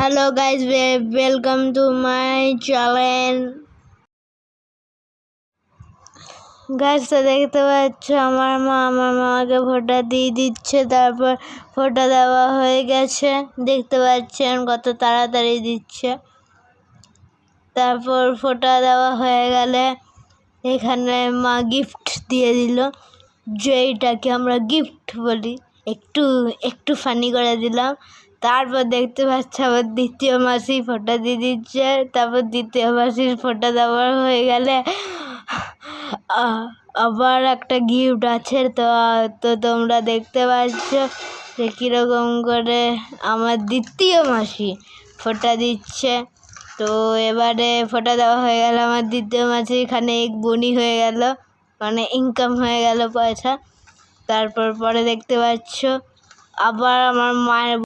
Hello guys welcome to my channel গাছ তো দেখতে পাচ্ছ, আমার মা, আমার মামাকে ফোঁটা দিয়ে দিচ্ছে। তারপর ফোঁটা দেওয়া হয়ে গেছে। দেখতে পাচ্ছেন কত তাড়াতাড়ি দিচ্ছে। তারপর ফোঁটা দেওয়া হয়ে গেলে এখানে মা গিফট দিয়ে দিল, যেইটাকে আমরা গিফট বলি। একটু একটু ফানি করে দিলাম। তারপর দেখতে পাচ্ছ আবার দ্বিতীয় মাসি ফোঁটা দিয়ে দিচ্ছে, তারপর দ্বিতীয় মাসির ফোঁটা দেওয়া হয়ে গেলে আবার একটা গিফট আছে তো তো তোমরা দেখতে পাচ্ছ যে কীরকম করে আমার দ্বিতীয় মাসি ফোঁটা দিচ্ছে। তো এবারে ফোঁটা দেওয়া হয়ে গেল, আমার দ্বিতীয় মাসি এখানে এক বনি হয়ে গেল মানে ইনকাম হয়ে গেল পয়সা। তারপর পরে দেখতে পাচ্ছ আবার আমার মায়ের